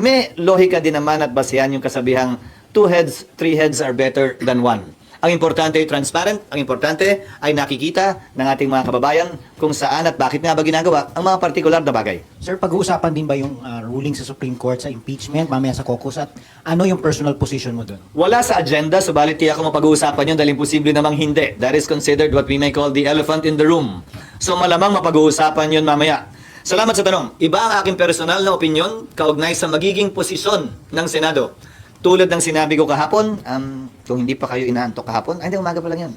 may lohika din naman at basihan yung kasabihang two heads, three heads are better than one. Ang importante ay transparent, ang importante ay nakikita ng ating mga kababayan kung saan at bakit nga ba ginagawa ang mga partikular na bagay. Sir, pag-uusapan din ba yung ah, ruling sa Supreme Court sa impeachment mamaya sa caucus at ano yung personal position mo doon? Wala sa agenda, subalit tiyak ko mapag-uusapan yun dahil imposible namang hindi. That is considered what we may call the elephant in the room. So malamang mapag-uusapan yun mamaya. Salamat sa tanong. Iba ang aking personal na opinion kaugnay sa magiging posisyon ng Senado. Tulad ng sinabi ko kahapon, um, kung hindi pa kayo inaantok kahapon, ay hindi, umaga pa lang yan.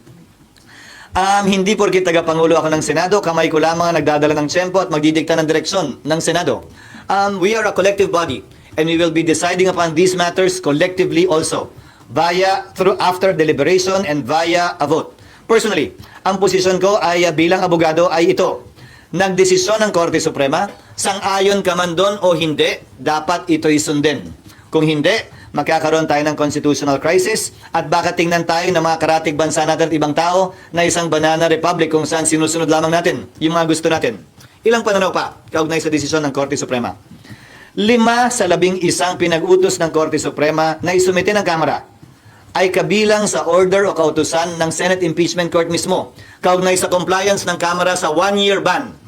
Um, hindi porkit taga-pangulo ako ng Senado, kamay ko lamang ang nagdadala ng tiyempo at magdidikta ng direksyon ng Senado. Um, we are a collective body and we will be deciding upon these matters collectively also via through after deliberation and via a vote. Personally, ang posisyon ko ay uh, bilang abogado ay ito. Nagdesisyon ng Korte Suprema, sang-ayon ka man doon o hindi, dapat ito'y sundin. Kung hindi, magkakaroon tayo ng constitutional crisis at baka tingnan tayo ng mga karatig bansa natin at ibang tao na isang banana republic kung saan sinusunod lamang natin yung mga gusto natin. Ilang pananaw pa kaugnay sa desisyon ng Korte Suprema? Lima sa labing isang pinag-utos ng Korte Suprema na isumite ng Kamara ay kabilang sa order o kautusan ng Senate Impeachment Court mismo kaugnay sa compliance ng Kamara sa one-year ban.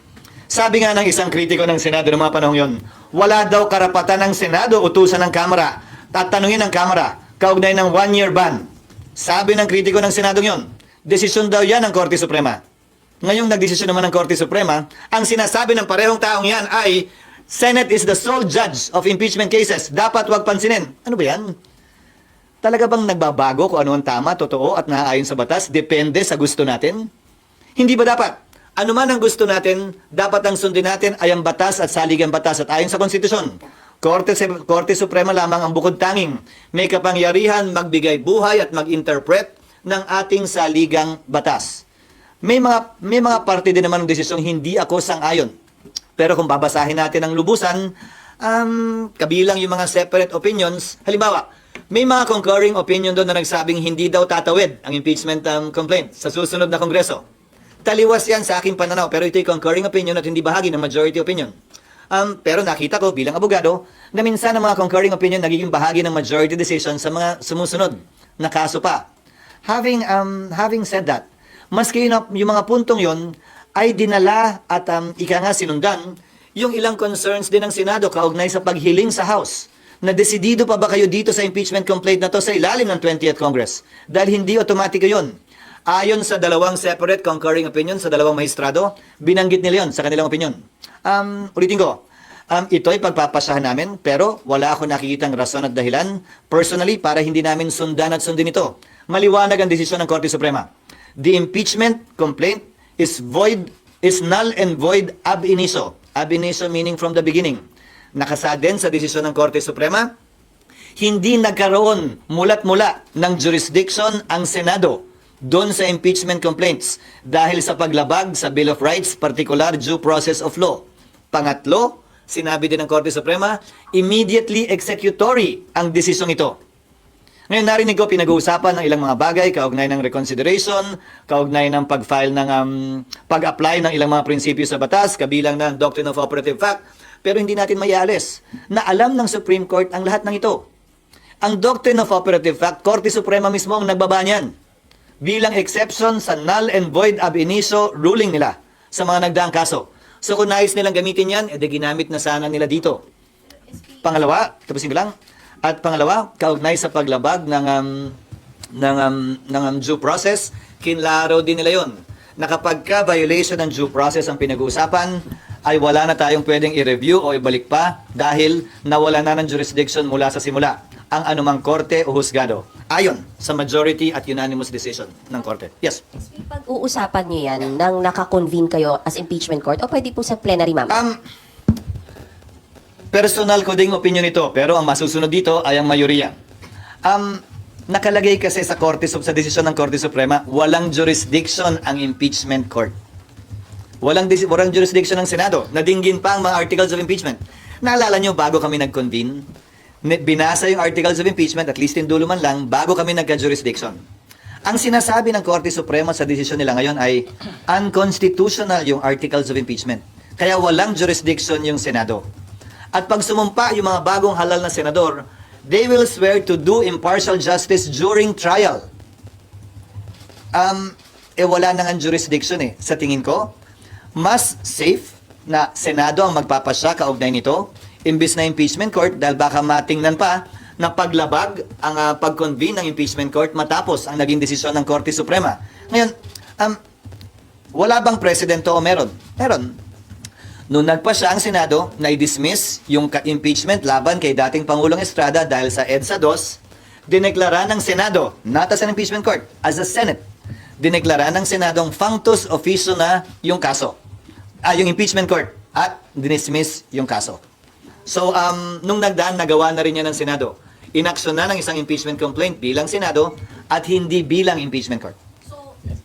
Sabi nga ng isang kritiko ng Senado ng mga panahon yon, wala daw karapatan ng Senado utusan ng Kamara at tanungin ng Kamara kaugnay ng one-year ban. Sabi ng kritiko ng Senado yon, desisyon daw yan ng Korte Suprema. Ngayong nagdesisyon naman ng Korte Suprema, ang sinasabi ng parehong taong yan ay Senate is the sole judge of impeachment cases. Dapat wag pansinin. Ano ba yan? Talaga bang nagbabago kung ano ang tama, totoo at naaayon sa batas? Depende sa gusto natin? Hindi ba dapat? Ano man ang gusto natin, dapat ang sundin natin ay ang batas at saligang batas at ayon sa konstitusyon. Korte, Korte Suprema lamang ang bukod tanging may kapangyarihan magbigay buhay at mag-interpret ng ating saligang batas. May mga may mga parte din naman ng desisyong hindi ako sang-ayon. Pero kung babasahin natin ang lubusan, um, kabilang yung mga separate opinions, halimbawa, may mga concurring opinion doon na nagsabing hindi daw tatawid ang impeachment um, complaint sa susunod na kongreso. Taliwas yan sa aking pananaw, pero ito'y concurring opinion at hindi bahagi ng majority opinion. Um, pero nakita ko bilang abogado na minsan ang mga concurring opinion nagiging bahagi ng majority decision sa mga sumusunod na kaso pa. Having, um, having said that, maski yun, yung mga puntong yon ay dinala at um, ika nga sinundan yung ilang concerns din ng Senado kaugnay sa paghiling sa House na desidido pa ba kayo dito sa impeachment complaint na to sa ilalim ng 20th Congress? Dahil hindi otomatiko yon. Ayon sa dalawang separate concurring opinion sa dalawang maestrado, binanggit nila yon sa kanilang opinion. Um, ulitin ko, um, ito ay pagpapasahan namin pero wala ako nakikitang rason at dahilan personally para hindi namin sundan at sundin ito. Maliwanag ang desisyon ng Korte Suprema. The impeachment complaint is void, is null and void ab initio. Ab initio meaning from the beginning. Nakasaad din sa desisyon ng Korte Suprema, hindi nagkaroon mulat-mula ng jurisdiction ang Senado doon sa impeachment complaints dahil sa paglabag sa Bill of Rights, particular due process of law. Pangatlo, sinabi din ng Korte Suprema, immediately executory ang desisyong ito. Ngayon narinig ko pinag-uusapan ng ilang mga bagay kaugnay ng reconsideration, kaugnay ng pag-file ng um, pag-apply ng ilang mga prinsipyo sa batas, kabilang ng doctrine of operative fact, pero hindi natin maialis na alam ng Supreme Court ang lahat ng ito. Ang doctrine of operative fact, Korte Suprema mismo ang nagbaba niyan bilang exception sa null and void ab initio ruling nila sa mga nagdaang kaso. So kung nais nilang gamitin yan, edi ginamit na sana nila dito. Pangalawa, tapusin ko lang. At pangalawa, kaugnay sa paglabag ng um, ng um, ng um, due process, kinlaro din nila 'yon. Na kapag ka violation ng due process ang pinag-uusapan, ay wala na tayong pwedeng i-review o ibalik pa dahil nawala na ng jurisdiction mula sa simula ang anumang korte o husgado ayon sa majority at unanimous decision ng korte. Yes. Pag-uusapan niyo yan nang nakakonvene kayo as impeachment court o pwede po sa plenary, ma'am? Um, personal ko ding opinion ito, pero ang masusunod dito ay ang mayoriya. Um, nakalagay kasi sa Korte sa desisyon ng Korte Suprema, walang jurisdiction ang impeachment court. Walang, walang jurisdiction ng Senado. Nadinggin pa ang mga articles of impeachment. Naalala nyo, bago kami nag-convene, binasa yung articles of impeachment, at least in dulo man lang, bago kami nagka-jurisdiction. Ang sinasabi ng Korte Suprema sa desisyon nila ngayon ay unconstitutional yung articles of impeachment. Kaya walang jurisdiction yung Senado. At pag sumumpa yung mga bagong halal na senador, they will swear to do impartial justice during trial. Um, eh wala nang ang jurisdiction eh. Sa tingin ko, mas safe na Senado ang magpapasya kaugnay nito imbis na impeachment court dahil baka matingnan pa na paglabag ang ah, pag-convene ng impeachment court matapos ang naging desisyon ng Korte Suprema. Ngayon, um, wala bang presidente o meron? Meron. Noong nagpasya ang Senado na i-dismiss yung impeachment laban kay dating Pangulong Estrada dahil sa EDSA 2, dineklara ng Senado, not as an impeachment court, as a Senate, dineklara ng Senadong functus officio na yung kaso. Ah, yung impeachment court at dinismiss yung kaso. So, um, nung nagdaan, nagawa na rin yan ng Senado. Inaksyon na ng isang impeachment complaint bilang Senado at hindi bilang impeachment court.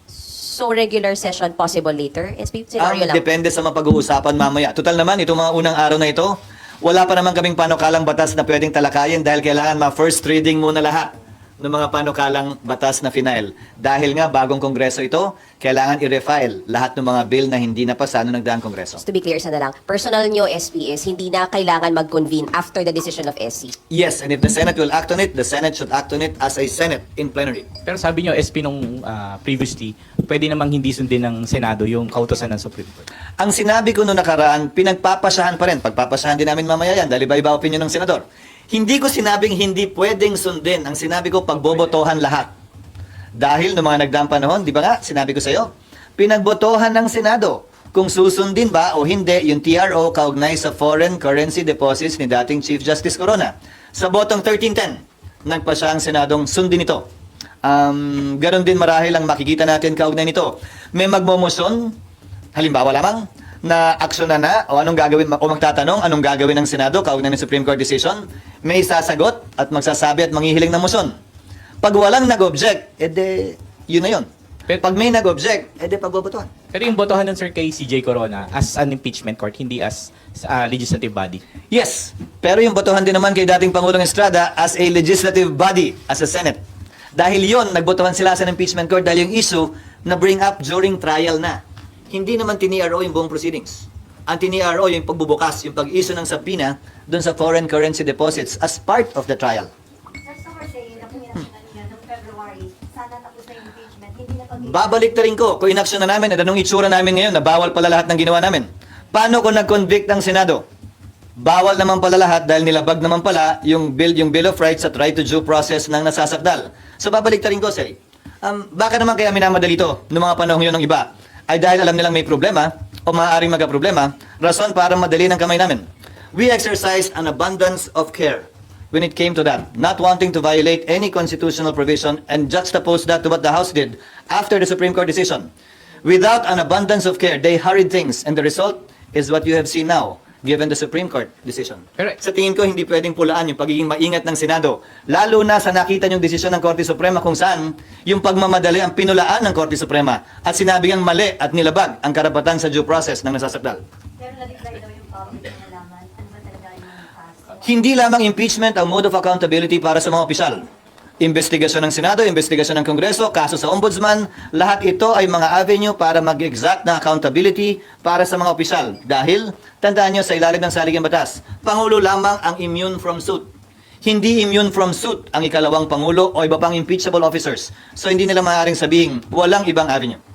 So, regular session possible later? SP, scenario lang. depende sa mapag-uusapan mamaya. Total naman, itong mga unang araw na ito, wala pa naman kaming panukalang batas na pwedeng talakayin dahil kailangan ma-first reading muna lahat ng mga panukalang batas na final. Dahil nga, bagong kongreso ito, kailangan i-refile lahat ng mga bill na hindi napasa noong nagdaang kongreso. Just to be clear, isa na lang. Personal nyo, SP, is hindi na kailangan mag-convene after the decision of SC. Yes, and if the Senate will act on it, the Senate should act on it as a Senate in plenary. Pero sabi nyo, SP nung ah, previously, pwede namang hindi sundin ng Senado yung kautosan ng Supreme Court. Ang sinabi ko noong nakaraan, pinagpapasahan pa rin. Pagpapasahan din namin mamaya yan dahil iba-iba opinion ng senador. Hindi ko sinabing hindi pwedeng sundin. Ang sinabi ko, pagbobotohan lahat. Dahil noong mga nagdaang panahon, di ba nga, sinabi ko sa iyo, pinagbotohan ng Senado kung susundin ba o hindi yung TRO kaugnay sa foreign currency deposits ni dating Chief Justice Corona. Sa botong 1310, nagpa siya ang Senadong sundin ito. Um, ganon din marahil ang makikita natin kaugnay nito. May magmomosyon, halimbawa lamang, na aksyonan na o anong gagawin o magtatanong anong gagawin ng Senado kaugnay ng Supreme Court decision, may sasagot at magsasabi at manghihiling ng motion. Pag walang nag-object, edi yun na yun. Pero- Pag may nag-object, edi pagbobotohan. Pero yung botohan ng Sir kay CJ Corona as an impeachment court, hindi as ah, legislative body. Yes, pero yung botohan din naman kay dating Pangulong Estrada as a legislative body, as a Senate. Dahil yon nagbotohan sila sa impeachment court dahil yung issue na bring up during trial na. Hindi naman tiniro yung buong proceedings. Ang tiniro yung pagbubukas, yung pag-issue ng subpoena doon sa foreign currency deposits as part of the trial. Sir, so we're saying niya noong February, sana tapos na yung impeachment, hindi na pag Babalik na rin ko, kung inaksyon na namin at anong itsura namin ngayon na bawal pala lahat ng ginawa namin. Paano kung nag-convict ang Senado? Bawal naman pala lahat dahil nilabag naman pala yung bill, yung Bill of Rights at right to due process ng nasasakdal. So babalik na rin ko, Sally. Um, baka naman kaya minamadali ito noong mga panahon yun ng iba? Ay dahil alam nilang may problema o maaaring magka-problema, rason para madali ng kamay namin. We exercised an abundance of care when it came to that, not wanting to violate any constitutional provision and juxtapose that to what the House did after the Supreme Court decision. Without an abundance of care, they hurried things and the result is what you have seen now given the Supreme Court decision. Pero- sa tingin ko, hindi pwedeng pulaan yung pagiging maingat ng Senado. Lalo na sa nakita yung desisyon ng Korte Suprema kung saan yung pagmamadali ang pinulaan ng Korte Suprema at sinabi ang mali at nilabag ang karapatan sa due process ng nasasakdal. Pero na-declare daw yung public na nalaman, ano ba talaga yung kaso? Hindi lamang impeachment ang mode of accountability para sa mga opisyal. Investigasyon ng Senado, investigasyon ng Kongreso, kaso sa Ombudsman, lahat ito ay mga avenue para mag-exact na accountability para sa mga opisyal. Dahil, tandaan nyo sa ilalim ng saligang batas, Pangulo lamang ang immune from suit. Hindi immune from suit ang ikalawang Pangulo o iba pang impeachable officers. So hindi nila maaaring sabihin, walang ibang avenue.